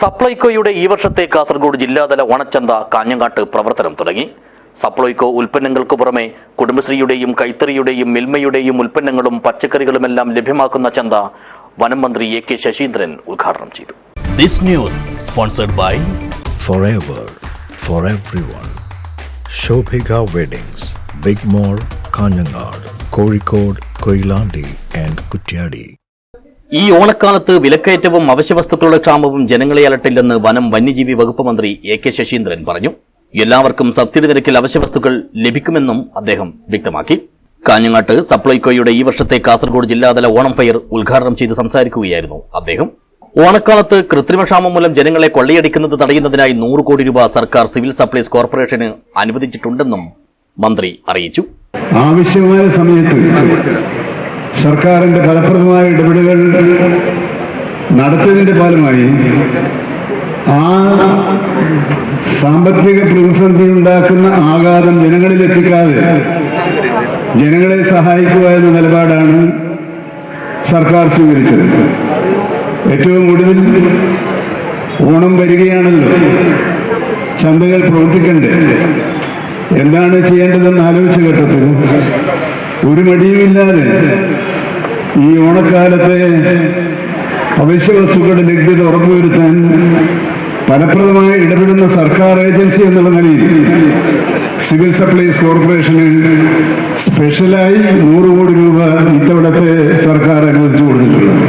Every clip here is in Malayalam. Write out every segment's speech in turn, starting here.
സപ്ലൈകോയുടെ ഈ വർഷത്തെ കാസർഗോഡ് ജില്ലാതല ഓണച്ചന്ത കാഞ്ഞങ്ങാട്ട് പ്രവർത്തനം തുടങ്ങി സപ്ലൈകോ ഉൽപ്പന്നങ്ങൾക്ക് പുറമെ കുടുംബശ്രീയുടെയും കൈത്തറിയുടെയും മിൽമയുടെയും ഉൽപ്പന്നങ്ങളും പച്ചക്കറികളുമെല്ലാം ലഭ്യമാക്കുന്ന ചന്ത വനം മന്ത്രി എ കെ ശശീന്ദ്രൻ ഉദ്ഘാടനം ചെയ്തു this news sponsored by forever for everyone. Shobhika Weddings, Big Mall, Kanyanad, Kozhikode, Koilandi and Kutyadi. ഈ ഓണക്കാലത്ത് വിലക്കയറ്റവും അവശ്യവസ്തുക്കളുടെ ക്ഷാമവും ജനങ്ങളെ അലട്ടില്ലെന്ന് വനം വന്യജീവി വകുപ്പ് മന്ത്രി എ കെ ശശീന്ദ്രൻ പറഞ്ഞു. എല്ലാവർക്കും സബ്സിഡി നിരക്കിൽ അവശ്യവസ്തുക്കൾ ലഭിക്കുമെന്നും അദ്ദേഹം വ്യക്തമാക്കി. കാഞ്ഞങ്ങാട്ട് സപ്ലൈകോയുടെ ഈ വർഷത്തെ കാസർഗോഡ് ജില്ലാതല ഓണം ഫെയർ ഉദ്ഘാടനം ചെയ്ത് സംസാരിക്കുകയായിരുന്നു അദ്ദേഹം. ഓണക്കാലത്ത് കൃത്രിമക്ഷാമം മൂലം ജനങ്ങളെ കൊള്ളയടിക്കുന്നത് തടയുന്നതിനായി നൂറ് കോടി രൂപ സർക്കാർ സിവിൽ സപ്ലൈസ് കോർപ്പറേഷന് അനുവദിച്ചിട്ടുണ്ടെന്നും മന്ത്രി അറിയിച്ചു. ആവശ്യമായ സമയത്ത് സർക്കാരിന്റെ ഫലപ്രദമായ ഇടപെടലുകൾ നടത്തിയതിന്റെ ഫലമായി ആ സാമ്പത്തിക പ്രതിസന്ധി ഉണ്ടാക്കുന്ന ആഘാതം ജനങ്ങളിൽ എത്തിക്കാതെ ജനങ്ങളെ സഹായിക്കുക എന്ന നിലപാടാണ് സർക്കാർ സ്വീകരിച്ചത്. ഏറ്റവും ഒടുവിൽ ഓണം വരികയാണല്ലോ. ചന്തകൾ പ്രവർത്തിക്കണ്ടേ? എന്താണ് ചെയ്യേണ്ടതെന്ന് ആലോചിച്ച ഘട്ടത്തിൽ ഒരു മടിയുമില്ലാതെ ഈ ഓണക്കാലത്തെ അവശ്യ വസ്തുക്കളുടെ ലഭ്യത ഉറപ്പുവരുത്താൻ ഫലപ്രദമായി ഇടപെടുന്ന സർക്കാർ ഏജൻസി എന്നുള്ള നിലയിൽ സിവിൽ സപ്ലൈസ് കോർപ്പറേഷന് സ്പെഷ്യലായി നൂറ് കോടി രൂപ ഇത്തവണത്തെ സർക്കാർ അനുവദിച്ചു കൊടുത്തിട്ടുണ്ട്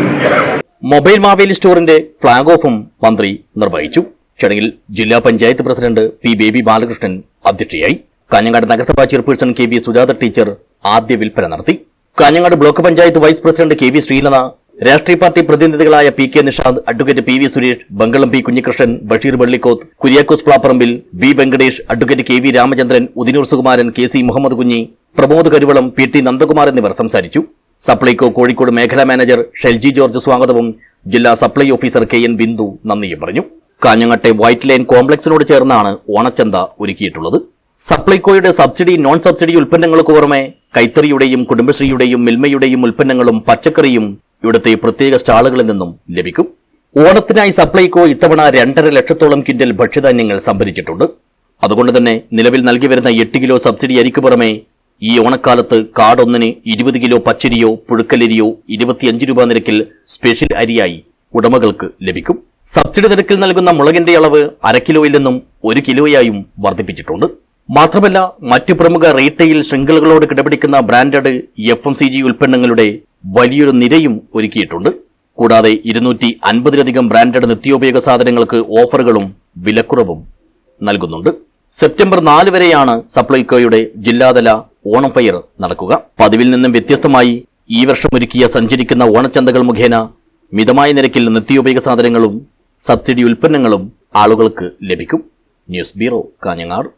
മൊബൈൽ മാവേലി സ്റ്റോറിന്റെ ഫ്ളാഗ് ഓഫും മന്ത്രി നിർവഹിച്ചു. ചടങ്ങിൽ ജില്ലാ പഞ്ചായത്ത് പ്രസിഡന്റ് പി ബേബി ബാലകൃഷ്ണൻ അധ്യക്ഷയായി. കാഞ്ഞങ്ങാട് നഗരസഭാ chairperson K V Sujatha teacher ആദ്യ വിൽപ്പന നടത്തി. Kanhangad block panchayat vice president K V Sreelatha രാഷ്ട്രീയ party പ്രതിനിധികളായ P K Nishanth advocate P V Suresh Bangalam P Kunhikrishnan Basheer Vellikoth Kuriakose Plaparambil B Venkatesh advocate K V Ramachandran Udinur Sukumaran K C Muhammed Kunhi Pramod Karuvalam P T Nandakumar എന്നിവർ സംസാരിച്ചു. സപ്ലൈകോ കോഴിക്കോട് മേഖലാ മാനേജർ ഷെൽജി ജോർജ് സ്വാഗതവും ജില്ലാ supply officer K N Bindu നന്ദിയും പറഞ്ഞു. കാഞ്ഞങ്ങട്ടെ വൈറ്റ് ലൈൻ കോംപ്ലക്സിനോട് ചേർന്നാണ് ഓണച്ചന്ത ഒരുക്കിയിട്ടുള്ളത്. സപ്ലൈകോയുടെ സബ്സിഡി നോൺ സബ്സിഡി ഉൽപ്പന്നങ്ങൾക്ക് പുറമെ കൈത്തറിയുടെയും കുടുംബശ്രീയുടെയും മിൽമയുടെയും ഉൽപ്പന്നങ്ങളും പച്ചക്കറിയും ഇവിടുത്തെ പ്രത്യേക സ്റ്റാളുകളിൽ നിന്നും ലഭിക്കും. ഓണത്തിനായി സപ്ലൈകോ ഇത്തവണ രണ്ടര ലക്ഷത്തോളം കിൻഡൽ ഭക്ഷ്യധാന്യങ്ങൾ സംഭരിച്ചിട്ടുണ്ട്. അതുകൊണ്ട് തന്നെ നിലവിൽ നൽകി വരുന്ന എട്ട് കിലോ സബ്സിഡി അരിക്ക് പുറമെ ഈ ഓണക്കാലത്ത് കാടൊന്നിന് ഇരുപത് കിലോ പച്ചരിയോ പുഴുക്കലരിയോ ഇരുപത്തിയഞ്ച് രൂപ നിരക്കിൽ സ്പെഷ്യൽ അരിയായി ഉടമകൾക്ക് ലഭിക്കും. സബ്സിഡി നിരക്കിൽ നൽകുന്ന മുളകിന്റെ അളവ് അര കിലോയിൽ നിന്നും ഒരു കിലോയായും വർദ്ധിപ്പിച്ചിട്ടുണ്ട്. മാത്രമല്ല മറ്റു പ്രമുഖ റീറ്റെയിൽ ശൃംഖലകളോട് കിടപിടിക്കുന്ന branded F M C G ഉൽപ്പന്നങ്ങളുടെ വലിയൊരു നിരയും ഒരുക്കിയിട്ടുണ്ട്. കൂടാതെ ഇരുന്നൂറ്റി അൻപതിലധികം ബ്രാൻഡഡ് നിത്യോപയോഗ സാധനങ്ങൾക്ക് ഓഫറുകളും വിലക്കുറവും നൽകുന്നുണ്ട്. സെപ്റ്റംബർ നാല് വരെയാണ് സപ്ലൈകോയുടെ ജില്ലാതല ഓണം ഫെയർ നടക്കുക. പതിവിൽ നിന്നും വ്യത്യസ്തമായി ഈ വർഷം ഒരുക്കിയ സഞ്ചരിക്കുന്ന ഓണച്ചന്തകൾ മുഖേന മിതമായ നിരക്കിൽ നിത്യോപയോഗ സാധനങ്ങളും സബ്സിഡി ഉൽപ്പന്നങ്ങളും ആളുകൾക്ക് ലഭിക്കും. News bureau Kanhangad.